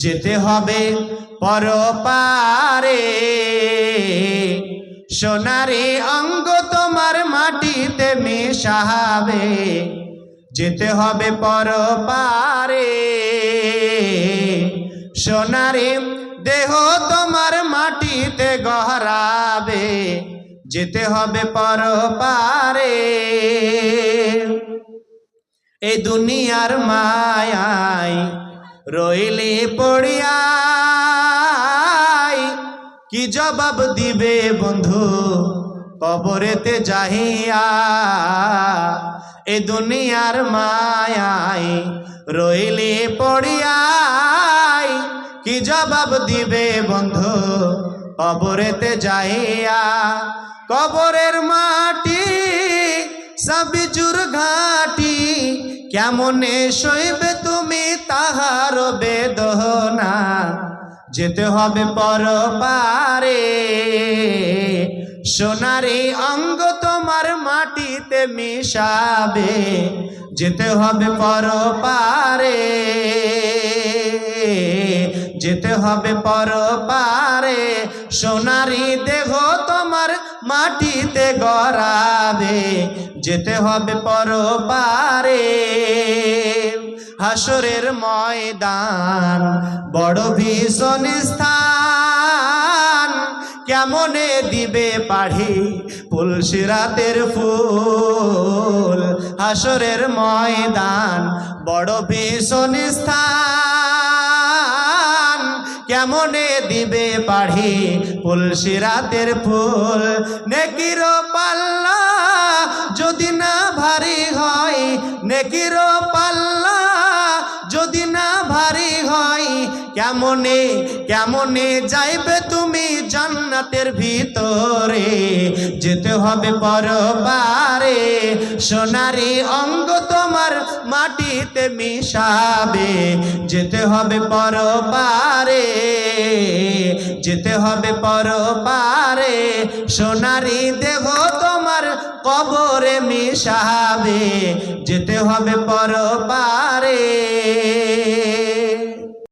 যেতে হবে পরপারে। সোনারে অঙ্গ তোমার মাটিতে মিশাবে। যেতে হবে পরপারে। সোনারে দেহ তোমার মাটিতে গহরাবে। যেতে হবে পরপারে। এই দুনিয়ার মায়াই রইলে পড়িয়াই। কি জবাব দিবে বন্ধু? কবরেতে যাহিয়া এ দুনিয়ার মায়াই রইলে পড়িয়াই। কি জবাব দিবে বন্ধু? কবরেতে যাইয়া কবরের মাটি সাবিজুর ঘাটি কেমনে সইবে তুমি তাহার বেদনা? যেতে হবে পর পারে সোনারি অঙ্গ তোমার মাটিতে মিশাবে, যেতে হবে পর পারে যেতে হবে পর পারে সোনারি দেহ মাটিতে গড়াবে, যেতে হবে পরপারে। হাসরের ময়দান, বড় ভীষণ স্থান। কেমনে দিবে পাড়ি পুলসিরাতের ফুল? হাসরের ময়দান, বড় ভীষণ স্থান। পাড়ি পুলসিরাতের ফুল। নেকির পাল্লা যদি না ভারী হয়, নেকির পাল্লা যদি না ভারী হয়, কেমনে কেমনে যাইবে তুমি জান্নাতের ভিতরে? যেতে হবে পরবারে সোনারি অঙ্গ তোমার মাটিতে মিশাবে। যেতে হবে পরবারে যেতে হবে পর পারে সোনারি দেহ তোমার কবরে মিশাবে। যেতে হবে পরবারে